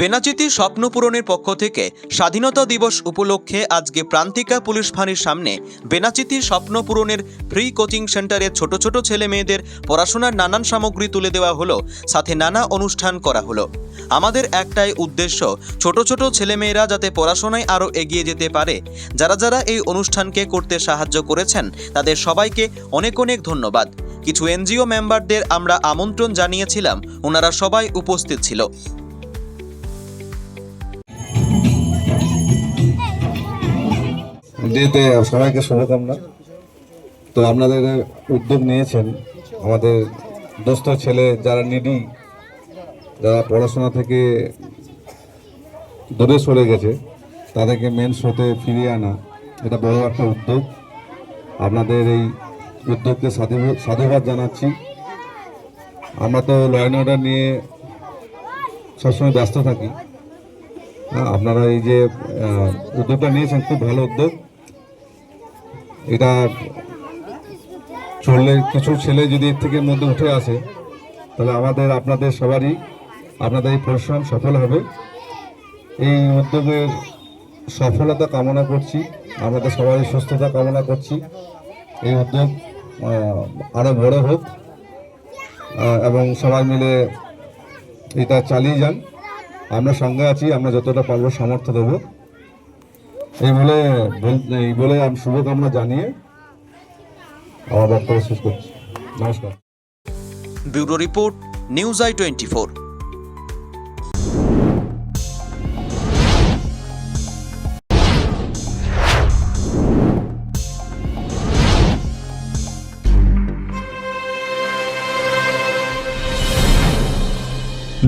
বেনাচিতি স্বপ্ন পূরণের পক্ষ থেকে স্বাধীনতা দিবস উপলক্ষে আজকে প্রান্তিকা পুলিশ ফাঁড়ির সামনে বেনাচিতি স্বপ্ন পূরণের ফ্রি কোচিং সেন্টারে ছোট ছোট ছেলে মেয়েদের পড়াশোনার নানান সামগ্রী তুলে দেওয়া হলো, সাথে নানা অনুষ্ঠান করা হলো। আমাদের একটাই উদ্দেশ্য, ছোট ছোট ছেলেমেয়েরা যাতে পড়াশোনায় আরও এগিয়ে যেতে পারে। যারা যারা এই অনুষ্ঠানকে করতে সাহায্য করেছেন, তাদের সবাইকে অনেক অনেক ধন্যবাদ। কিছু এনজিও মেম্বারদের আমরা আমন্ত্রণ জানিয়েছিলাম, ওনারা সবাই উপস্থিত ছিল। যেতে সবাইকে শুভকামনা। তো আপনাদের উদ্যোগ নিয়েছেন আমাদের দোস্ত ছেলে যারা নিডি যারা পড়াশোনা থেকে দূরে সরে গেছে তাদেরকে মেন স্রোতে ফিরিয়ে আনা এটা বড় একটা উদ্যোগ। আপনাদের এই উদ্যোগকে সাধু- সাধুবাদ জানাচ্ছি। আমরা তো ল অর্ডার নিয়ে সবসময় ব্যস্ত থাকি। হ্যাঁ, আপনারা এই যে উদ্যোগটা নিয়েছেন খুব ভালো উদ্যোগ। এটা চললে কিছু ছেলে যদি এর থেকে মধ্যে উঠে আসে, তাহলে আমাদের, আপনাদের সবারই আপনাদের এই পরিশ্রম সফল হবে। এই উদ্যোগের সফলতা কামনা করছি, আমাদের সবারই সুস্থতা কামনা করছি। এই উদ্যোগ আরও আরও বড় হোক এবং সবাই মিলে এটা চালিয়ে যান। আমরা সঙ্গে আছি, আমরা যতটা পারব সামর্থ্য দেবো। এই বলে এই বলে আমি শুভকামনা জানিয়ে আমার বক্তব্য শেষ করছি। নমস্কার। Bureau report, news I twenty four.